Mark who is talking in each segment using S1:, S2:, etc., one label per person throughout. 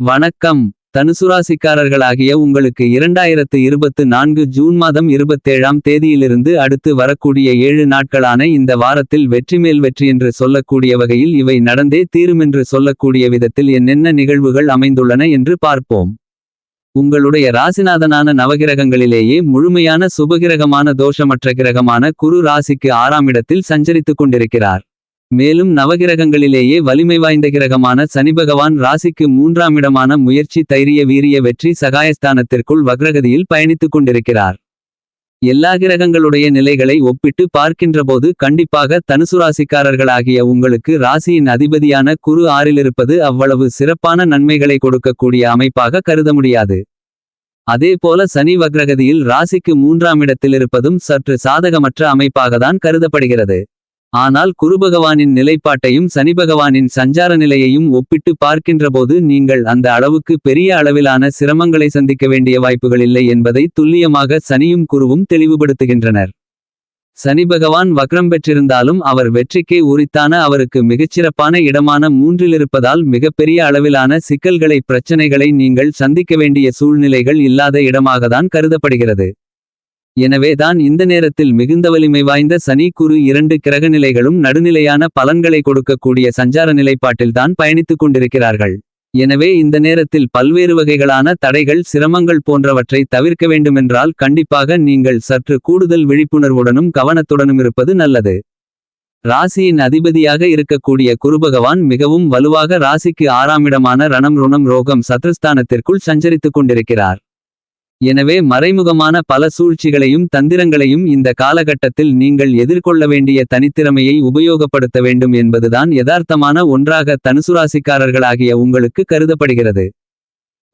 S1: வணக்கம். தனுசுராசிக்காரர்களாகிய உங்களுக்கு இரண்டாயிரத்து இருபத்து நான்கு ஜூன் மாதம் இருபத்தேழாம் தேதியிலிருந்து அடுத்து வரக்கூடிய ஏழு நாட்களான இந்த வாரத்தில் வெற்றிமேல் வெற்றி என்று சொல்லக்கூடிய வகையில் இவை நடந்தே தீருமென்று சொல்லக்கூடிய விதத்தில் என்னென்ன நிகழ்வுகள் அமைந்துள்ளன என்று பார்ப்போம். உங்களுடைய ராசிநாதனான நவகிரகங்களிலேயே முழுமையான சுபகிரகமான தோஷமற்ற கிரகமான குரு ராசிக்கு ஆறாம் இடத்தில் சஞ்சரித்துக் கொண்டிருக்கிறார். மேலும் நவகிரகங்களிலேயே வலிமை வாய்ந்த கிரகமான சனி பகவான் ராசிக்கு மூன்றாம் இடமான முயற்சி தைரிய வீரிய வெற்றி சகாயஸ்தானத்திற்குள் வக்ரகதியில் பயணித்துக் கொண்டிருக்கிறார். எல்லா கிரகங்களுடைய நிலைகளை ஒப்பிட்டு பார்க்கின்றபோது கண்டிப்பாக தனுசு ராசிக்காரர்களாகிய உங்களுக்கு ராசியின் அதிபதியான குரு ஆறிலிருப்பது அவ்வளவு சிறப்பான நன்மைகளை கொடுக்கக்கூடிய அமைப்பாக கருத முடியாது. அதேபோல சனி வக்ரகதியில் ராசிக்கு மூன்றாம் இடத்திலிருப்பதும் சற்று சாதகமற்ற அமைப்பாகத்தான் கருதப்படுகிறது. ஆனால் குருபகவானின் நிலைப்பாட்டையும் சனிபகவானின் சஞ்சார நிலையையும் ஒப்பிட்டு பார்க்கின்றபோது நீங்கள் அந்த அளவுக்கு பெரிய அளவிலான சிரமங்களை சந்திக்க வேண்டிய வாய்ப்புகள் இல்லை என்பதை துல்லியமாக சனியும் குருவும் தெளிவுபடுத்துகின்றனர். சனி பகவான் வக்ரம் பெற்றிருந்தாலும் அவர் வெற்றிக்கே உரித்தான அவருக்கு மிகச்சிறப்பான இடமான மூன்றிலிருப்பதால் மிகப்பெரிய அளவிலான சிக்கல்களை பிரச்சனைகளை நீங்கள் சந்திக்க வேண்டிய சூழ்நிலைகள் இல்லாத இடமாகத்தான் கருதப்படுகிறது. எனவேதான் இந்த நேரத்தில் மிகுந்த வலிமை வாய்ந்த சனி குரு இரண்டு கிரகநிலைகளும் நடுநிலையான பலன்களை கொடுக்கக்கூடிய சஞ்சார நிலைப்பாட்டில்தான் பயணித்துக் கொண்டிருக்கிறார்கள். எனவே இந்த நேரத்தில் பல்வேறு வகைகளான தடைகள் சிரமங்கள் போன்றவற்றை தவிர்க்க வேண்டுமென்றால் கண்டிப்பாக நீங்கள் சற்று கூடுதல் விழிப்புணர்வுடனும் கவனத்துடனும் இருப்பது நல்லது. ராசியின் அதிபதியாக இருக்கக்கூடிய குருபகவான் மிகவும் வலுவாக ராசிக்கு ஆறாமிடமான ரணம் ருணம் ரோகம் சத்ருஸ்தானத்திற்குள் சஞ்சரித்துக் கொண்டிருக்கிறார். எனவே மறைமுகமான பல சூழ்ச்சிகளையும் தந்திரங்களையும் இந்த காலகட்டத்தில் நீங்கள் எதிர்கொள்ள வேண்டிய தனித்திறமையை உபயோகப்படுத்த வேண்டும் என்பதுதான் யதார்த்தமான ஒன்றாக தனுசுராசிக்காரர்களாகிய உங்களுக்கு கருதப்படுகிறது.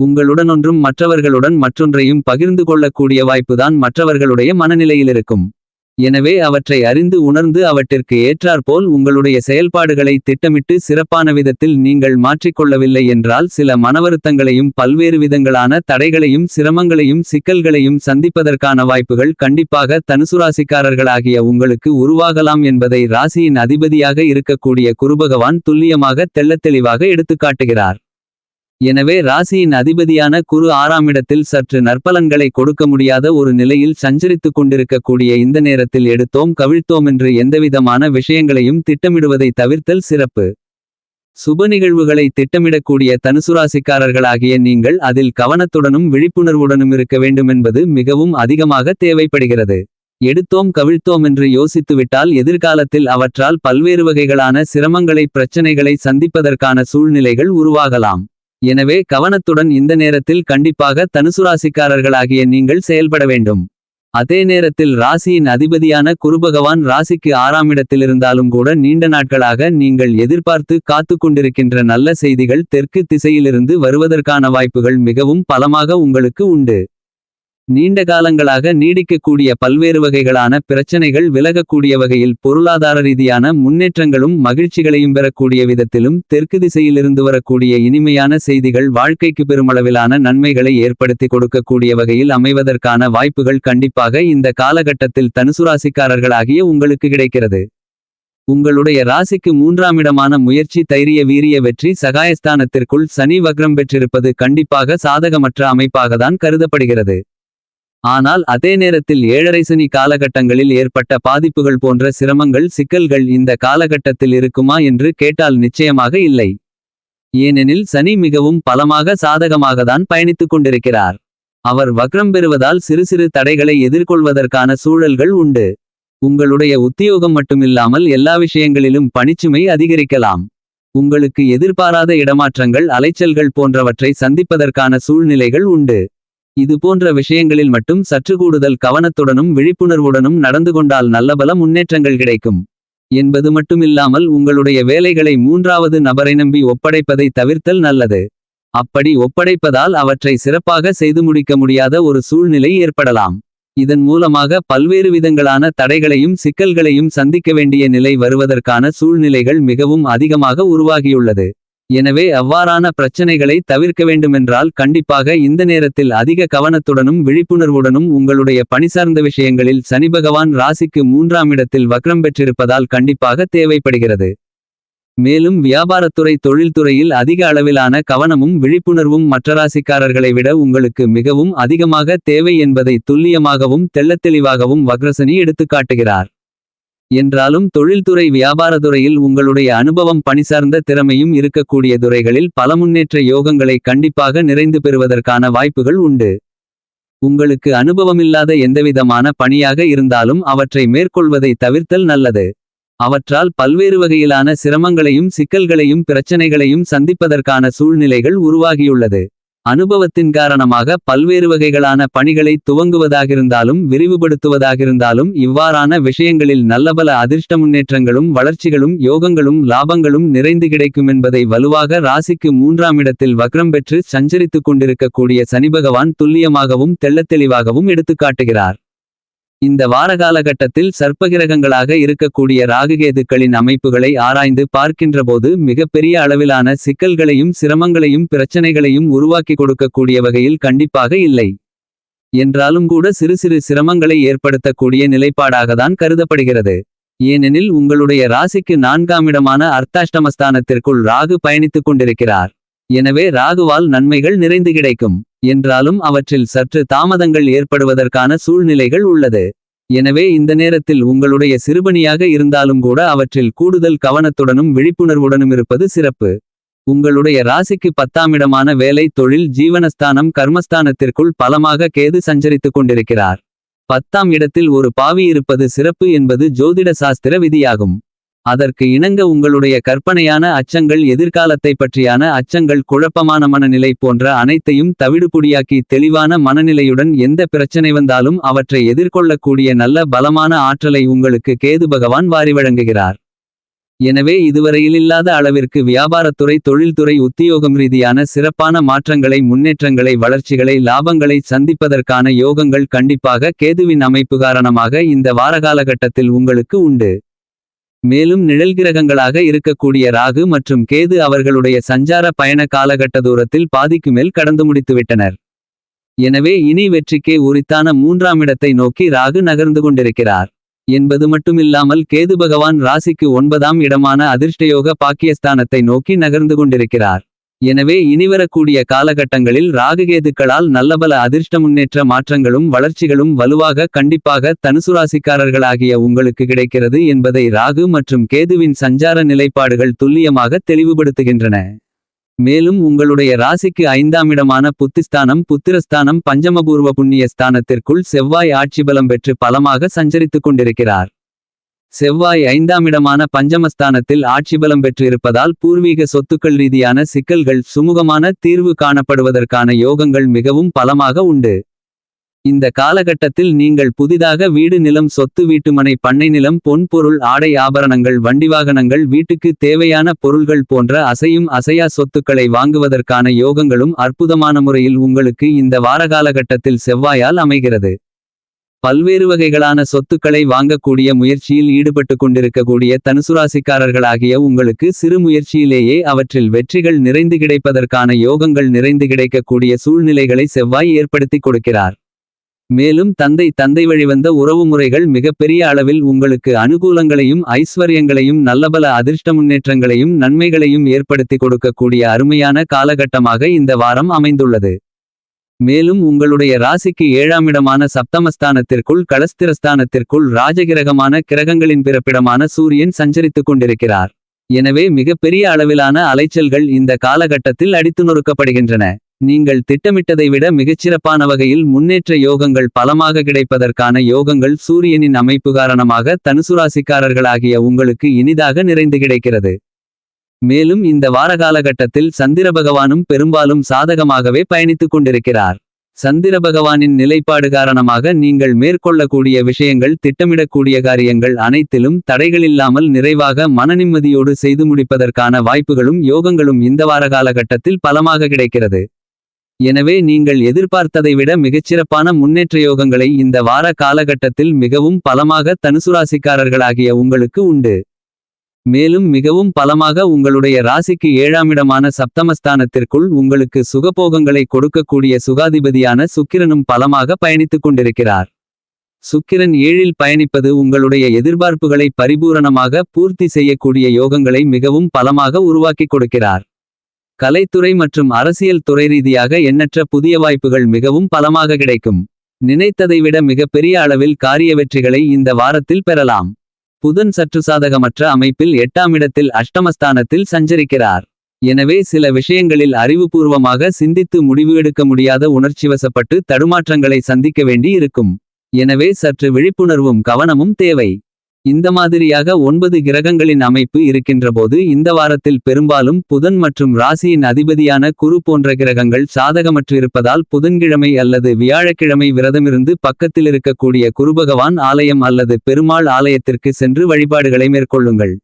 S1: உங்களுடனொன்றும் மற்றவர்களுடன் மற்றொன்றையும் பகிர்ந்து கொள்ளக்கூடிய வாய்ப்புதான் மற்றவர்களுடைய மனநிலையிலிருக்கும். எனவே அவற்றை அறிந்து உணர்ந்து அவற்றிற்கு ஏற்றாற்போல் உங்களுடைய செயல்பாடுகளை திட்டமிட்டு சிறப்பான விதத்தில் நீங்கள் மாற்றிக்கொள்ளவில்லை என்றால் சில மனவருத்தங்களையும் பல்வேறு விதங்களான தடைகளையும் சிரமங்களையும் சிக்கல்களையும் சந்திப்பதற்கான வாய்ப்புகள் கண்டிப்பாக தனுசுராசிக்காரர்களாகிய உங்களுக்கு உருவாகலாம் என்பதை ராசியின் அதிபதியாக இருக்கக்கூடிய குருபகவான் துல்லியமாக தெள்ளத்தெளிவாக எடுத்துக்காட்டுகிறார். எனவே ராசியின் அதிபதியான குரு ஆறாம் இடத்தில் சற்று நற்பலன்களை கொடுக்க முடியாத ஒரு நிலையில் சஞ்சரித்துக் கொண்டிருக்கக்கூடிய இந்த நேரத்தில் எடுத்தோம் கவிழ்த்தோமென்று எந்தவிதமான விஷயங்களையும் திட்டமிடுவதை தவிர்த்தல் சிறப்பு. சுப நிகழ்வுகளை திட்டமிடக்கூடிய தனுசுராசிக்காரர்களாகிய நீங்கள் அதில் கவனத்துடனும் விழிப்புணர்வுடனும் இருக்க வேண்டுமென்பது மிகவும் அதிகமாக தேவைப்படுகிறது. எடுத்தோம் கவிழ்த்தோம் என்று யோசித்துவிட்டால் எதிர்காலத்தில் அவற்றால் பல்வேறு வகைகளான சிரமங்களை பிரச்சனைகளை சந்திப்பதற்கான சூழ்நிலைகள் உருவாகலாம். எனவே கவனத்துடன் இந்த நேரத்தில் கண்டிப்பாக தனுசுராசிக்காரர்களாகிய நீங்கள் செயல்பட வேண்டும். அதே நேரத்தில் ராசியின் அதிபதியான குருபகவான் ராசிக்கு ஆறாம் இடத்திலிருந்தாலும் கூட நீண்ட நாட்களாக நீங்கள் எதிர்பார்த்து காத்து கொண்டிருக்கின்ற நல்ல செய்திகள் தெற்கு திசையிலிருந்து வருவதற்கான வாய்ப்புகள் மிகவும் பலமாக உங்களுக்கு உண்டு. நீண்ட காலங்களாக நீடிக்கக்கூடிய பல்வேறு வகைகளான பிரச்சனைகள் விலகக்கூடிய வகையில் பொருளாதார ரீதியான முன்னேற்றங்களும் மகிழ்ச்சிகளையும் பெறக்கூடிய விதத்திலும் தெற்கு திசையிலிருந்து வரக்கூடிய இனிமையான செய்திகள் வாழ்க்கைக்கு பெருமளவிலான நன்மைகளை ஏற்படுத்தி கொடுக்கக்கூடிய வகையில் அமைவதற்கான வாய்ப்புகள் கண்டிப்பாக இந்த காலகட்டத்தில் தனுசுராசிக்காரர்களாகிய உங்களுக்கு கிடைக்கிறது. உங்களுடைய ராசிக்கு மூன்றாம் இடமான முயற்சி தைரிய வீரிய வெற்றி சகாயஸ்தானத்திற்குள் சனி வக்ரம் பெற்றிருப்பது கண்டிப்பாக சாதகமற்ற அமைப்பாகத்தான் கருதப்படுகிறது. ஆனால் அதே நேரத்தில் ஏழரை சனி காலகட்டங்களில் ஏற்பட்ட பாதிப்புகள் போன்ற சிரமங்கள் சிக்கல்கள் இந்த காலகட்டத்தில் இருக்குமா என்று கேட்டால் நிச்சயமாக இல்லை. ஏனெனில் சனி மிகவும் பலமாக சாதகமாகத்தான் பயணித்துக் கொண்டிருக்கிறார். அவர் வக்ரம் பெறுவதால் சிறு சிறு தடைகளை எதிர்கொள்வதற்கான சூழல்கள் உண்டு. உங்களுடைய உத்தியோகம் மட்டுமில்லாமல் எல்லா விஷயங்களிலும் பணிச்சுமை அதிகரிக்கலாம். உங்களுக்கு எதிர்பாராத இடமாற்றங்கள் அலைச்சல்கள் போன்றவற்றை சந்திப்பதற்கான சூழ்நிலைகள் உண்டு. இது போன்ற விஷயங்களில் மட்டும் சற்று கூடுதல் கவனத்துடனும் விழிப்புணர்வுடனும் நடந்து கொண்டால் நல்லபல முன்னேற்றங்கள் கிடைக்கும். என்பது மட்டுமில்லாமல் உங்களுடைய வேலைகளை மூன்றாவது நபரை நம்பி ஒப்படைப்பதை தவிர்த்தல் நல்லது. அப்படி ஒப்படைப்பதால் அவற்றை சிறப்பாக செய்து முடிக்க முடியாத ஒரு சூழ்நிலை ஏற்படலாம். இதன் மூலமாக பல்வேறு விதங்களான தடைகளையும் சிக்கல்களையும் சந்திக்க வேண்டிய நிலை வருவதற்கான சூழ்நிலைகள் மிகவும் அதிகமாக உருவாகியுள்ளது. எனவே அவ்வாறான பிரச்சனைகளை தவிர்க்க வேண்டுமென்றால் கண்டிப்பாக இந்த நேரத்தில் அதிக கவனத்துடனும் விழிப்புணர்வுடனும் உங்களுடைய பணி சார்ந்த விஷயங்களில் சனிபகவான் ராசிக்கு மூன்றாம் இடத்தில் வக்ரம் பெற்றிருப்பதால் கண்டிப்பாக தேவைப்படுகிறது. மேலும் வியாபாரத்துறை தொழில்துறையில் அதிக அளவிலான கவனமும் விழிப்புணர்வும் மற்ற ராசிக்காரர்களை விட உங்களுக்கு மிகவும் அதிகமாக தேவை என்பதை துல்லியமாகவும் தெள்ளத்தெளிவாகவும் வக்ரசனி எடுத்துக்காட்டுகிறார். என்றாலும் தொழில்துறை வியாபாரத்துறையில் உங்களுடைய அனுபவம் பணிசார்ந்த திறமையும் இருக்கக்கூடிய துறைகளில் பல முன்னேற்ற யோகங்களை கண்டிப்பாக நிறைந்து பெறுவதற்கான வாய்ப்புகள் உண்டு. உங்களுக்கு அனுபவமில்லாத எந்தவிதமான பணியாக இருந்தாலும் அவற்றை மேற்கொள்வதை தவிர்த்தல் நல்லது. அவற்றால் பல்வேறு வகையிலான சிரமங்களையும் சிக்கல்களையும் பிரச்சனைகளையும் சந்திப்பதற்கான சூழ்நிலைகள் உருவாகியுள்ளது. அனுபவத்தின் காரணமாக பல்வேறு வகைகளான பணிகளை துவங்குவதாகிருந்தாலும் விரிவுபடுத்துவதாகிருந்தாலும் இவ்வாறான விஷயங்களில் நல்லபல அதிர்ஷ்ட முன்னேற்றங்களும் வளர்ச்சிகளும் யோகங்களும் லாபங்களும் நிறைந்து கிடைக்குமென்பதை வலுவாக ராசிக்கு மூன்றாம் இடத்தில் வக்ரம் பெற்று சஞ்சரித்துக் கொண்டிருக்கக்கூடிய சனிபகவான் துல்லியமாகவும் தெள்ளத்தெளிவாகவும் எடுத்துக்காட்டுகிறார். இந்த வாரகாலகட்டத்தில் சர்ப்பகிரகங்களாக இருக்கக்கூடிய ராகுகேதுக்களின் அமைப்புகளை ஆராய்ந்து பார்க்கின்றபோது மிகப்பெரிய அளவிலான சிக்கல்களையும் சிரமங்களையும் பிரச்சனைகளையும் உருவாக்கி கொடுக்கக்கூடிய வகையில் கண்டிப்பாக இல்லை. என்றாலும் கூட சிறு சிறு சிரமங்களை ஏற்படுத்தக்கூடிய நிலைப்பாடாகத்தான் கருதப்படுகிறது. ஏனெனில் உங்களுடைய ராசிக்கு நான்காம் இடமான அர்த்தாஷ்டமஸ்தானத்திற்குள் ராகு பயணித்துக் கொண்டிருக்கிறார். எனவே ராகுவால் நன்மைகள் நிறைந்து கிடைக்கும். என்றாலும் அவற்றில் சற்று தாமதங்கள் ஏற்படுவதற்கான சூழ்நிலைகள் உள்ளது. எனவே இந்த நேரத்தில் உங்களுடைய சிறுபணியாக இருந்தாலும் கூட அவற்றில் கூடுதல் கவனத்துடனும் விழிப்புணர்வுடனும் இருப்பது சிறப்பு. உங்களுடைய ராசிக்கு பத்தாம் இடமான வேலை தொழில் ஜீவனஸ்தானம் கர்மஸ்தானத்திற்குள் பலமாக கேது சஞ்சரித்துக் கொண்டிருக்கிறார். பத்தாம் இடத்தில் ஒரு பாவி இருப்பது சிறப்பு என்பது ஜோதிட சாஸ்திர விதியாகும். அதற்கு இணங்க உங்களுடைய கற்பனையான அச்சங்கள் எதிர்காலத்தை பற்றியான அச்சங்கள் குழப்பமான மனநிலை போன்ற அனைத்தையும் தவிடுபுடியாக்கி தெளிவான மனநிலையுடன் எந்த பிரச்சனை வந்தாலும் அவற்றை எதிர்கொள்ளக்கூடிய நல்ல பலமான ஆற்றலை உங்களுக்கு கேது பகவான் வாரி வழங்குகிறார். எனவே இதுவரையில் இல்லாத அளவிற்கு வியாபாரத்துறை தொழில்துறை உத்தியோகம் ரீதியான சிறப்பான மாற்றங்களை முன்னேற்றங்களை வளர்ச்சிகளை லாபங்களை சந்திப்பதற்கான யோகங்கள் கண்டிப்பாக கேதுவின் அமைப்பு காரணமாக இந்த வாரகாலகட்டத்தில் உங்களுக்கு உண்டு. மேலும் நிழல்கிரகங்களாக இருக்கக்கூடிய ராகு மற்றும் கேது அவர்களுடைய சஞ்சார பயண காலகட்ட தூரத்தில் பாதிக்கு மேல் கடந்து முடித்துவிட்டனர். எனவே இனி வெற்றிக்கே உரித்தான மூன்றாம் இடத்தை நோக்கி ராகு நகர்ந்து கொண்டிருக்கிறார். என்பது மட்டுமில்லாமல் கேது பகவான் ராசிக்கு ஒன்பதாம் இடமான அதிர்ஷ்டயோக பாக்கியஸ்தானத்தை நோக்கி நகர்ந்து கொண்டிருக்கிறார். எனவே இனிவரக்கூடிய காலகட்டங்களில் ராககேதுக்களால் நல்லபல அதிர்ஷ்ட முன்னேற்ற மாற்றங்களும் வளர்ச்சிகளும் வலுவாக கண்டிப்பாக தனுசு ராசிக்காரர்களாகிய உங்களுக்கு கிடைக்கிறது என்பதை ராகு மற்றும் கேதுவின் சஞ்சார நிலைப்பாடுகள் துல்லியமாக தெளிவுபடுத்துகின்றன. மேலும் உங்களுடைய ராசிக்கு ஐந்தாம் இடமான புத்திஸ்தானம் புத்திரஸ்தானம் பஞ்சமபூர்வ புண்ணிய ஸ்தானத்திற்குள் செவ்வாய் ஆட்சி பலம் பெற்று பலமாக சஞ்சரித்துக் கொண்டிருக்கிறார். செவ்வாய் ஐந்தாம் இடமான பஞ்சமஸ்தானத்தில் ஆட்சிபலம் பெற்றிருப்பதால் பூர்வீக சொத்துக்கள் ரீதியான சிக்கல்கள் சுமூகமான தீர்வு காணப்படுவதற்கான யோகங்கள் மிகவும் பலமாக உண்டு. இந்த காலகட்டத்தில் நீங்கள் புதிதாக வீடு நிலம் சொத்து வீட்டுமனை பண்ணை நிலம் பொன் பொருள் ஆடை ஆபரணங்கள் வண்டி வாகனங்கள் வீட்டுக்கு தேவையான பொருள்கள் போன்ற அசையும் அசையா சொத்துக்களை வாங்குவதற்கான யோகங்களும் அற்புதமான முறையில் உங்களுக்கு இந்த வாரகாலகட்டத்தில் செவ்வாயால் அமைகிறது. பல்வேறு வகைகளான சொத்துக்களை வாங்கக்கூடிய முயற்சியில் ஈடுபட்டு கொண்டிருக்கக்கூடிய தனுசுராசிக்காரர்களாகிய உங்களுக்கு சிறு முயற்சியிலேயே அவற்றில் வெற்றிகள் நிறைந்து கிடைப்பதற்கான யோகங்கள் நிறைந்து கிடைக்கக்கூடிய சூழ்நிலைகளை செவ்வாய் ஏற்படுத்தி கொடுக்கிறார். மேலும் தந்தை தந்தை வழிவந்த உறவுமுறைகள் மிகப்பெரிய அளவில் உங்களுக்கு அனுகூலங்களையும் ஐஸ்வர்யங்களையும் நல்லபல அதிர்ஷ்ட முன்னேற்றங்களையும் நன்மைகளையும் ஏற்படுத்தி கொடுக்கக்கூடிய அருமையான காலகட்டமாக இந்த வாரம் அமைந்துள்ளது. மேலும் உங்களுடைய ராசிக்கு ஏழாம் இடமான சப்தமஸ்தானத்திற்குள் களஸ்திரஸ்தானத்திற்குள் ராஜகிரகமான கிரகங்களின் பிறப்பிடமான சூரியன் சஞ்சரித்துக் கொண்டிருக்கிறார். எனவே மிகப்பெரிய அளவிலான அலைச்சல்கள் இந்த காலகட்டத்தில் அடித்து நொறுக்கப்படுகின்றன நீங்கள் திட்டமிட்டதை விட மிகச்சிறப்பான வகையில் முன்னேற்ற யோகங்கள் பலமாக கிடைப்பதற்கான யோகங்கள் சூரியனின் அமைப்பு காரணமாக தனுசுராசிக்காரர்களாகிய உங்களுக்கு இனிதாக நிறைந்து கிடைக்கிறது. மேலும் இந்த வாரகாலகட்டத்தில் சந்திர பகவானும் பெரும்பாலும் சாதகமாகவே பயணித்துக் கொண்டிருக்கிறார். சந்திர பகவானின் நிலைப்பாடு காரணமாக நீங்கள் மேற்கொள்ளக்கூடிய விஷயங்கள் திட்டமிடக்கூடிய காரியங்கள் அனைத்திலும் தடைகளில்லாமல் நிறைவாக மனநிம்மதியோடு செய்து முடிப்பதற்கான வாய்ப்புகளும் யோகங்களும் இந்த வார காலகட்டத்தில் பலமாக கிடைக்கிறது. எனவே நீங்கள் எதிர்பார்த்ததை விட மிகச்சிறப்பான முன்னேற்ற யோகங்களை இந்த வார காலகட்டத்தில் மிகவும் பலமாக தனுசுராசிக்காரர்களாகிய உங்களுக்கு உண்டு. மேலும் மிகவும் பலமாக உங்களுடைய ராசிக்கு ஏழாமிடமான சப்தமஸ்தானத்திற்குள் உங்களுக்கு சுகபோகங்களை கொடுக்கக்கூடிய சுகாதிபதியான சுக்கிரனும் பலமாக பயணித்துக் கொண்டிருக்கிறார். சுக்கிரன் ஏழில் பயணிப்பது உங்களுடைய எதிர்பார்ப்புகளை பரிபூரணமாக பூர்த்தி செய்யக்கூடிய யோகங்களை மிகவும் பலமாக உருவாக்கிக் கொடுக்கிறார். கலைத்துறை மற்றும் அரசியல் துறை ரீதியாக எண்ணற்ற புதிய வாய்ப்புகள் மிகவும் பலமாக கிடைக்கும். நினைத்ததை விட மிகப்பெரிய அளவில் காரிய வெற்றிகளை இந்த வாரத்தில் பெறலாம். புதன் சற்று சாதகமற்ற அமைப்பில் எட்டாம் இடத்தில் அஷ்டமஸ்தானத்தில் சஞ்சரிக்கிறார். எனவே சில விஷயங்களில் அறிவுபூர்வமாக சிந்தித்து முடிவு எடுக்க முடியாத உணர்ச்சிவசப்பட்டு தடுமாற்றங்களை சந்திக்க வேண்டி இருக்கும் எனவே சற்று விழிப்புணர்வும் கவனமும் தேவை. இந்த மாதிரியாக ஒன்பது கிரகங்களின் அமைப்பு இருக்கின்றபோது இந்த வாரத்தில் பெரும்பாலும் புதன் மற்றும் ராசியின் அதிபதியான குரு போன்ற கிரகங்கள் சாதகமற்றிருப்பதால் புதன்கிழமை அல்லது வியாழக்கிழமை விரதமிருந்து பக்கத்தில் இருக்கக்கூடிய குருபகவான் ஆலயம் அல்லது பெருமாள் ஆலயத்திற்கு சென்று வழிபாடுகளை மேற்கொள்ளுங்கள்.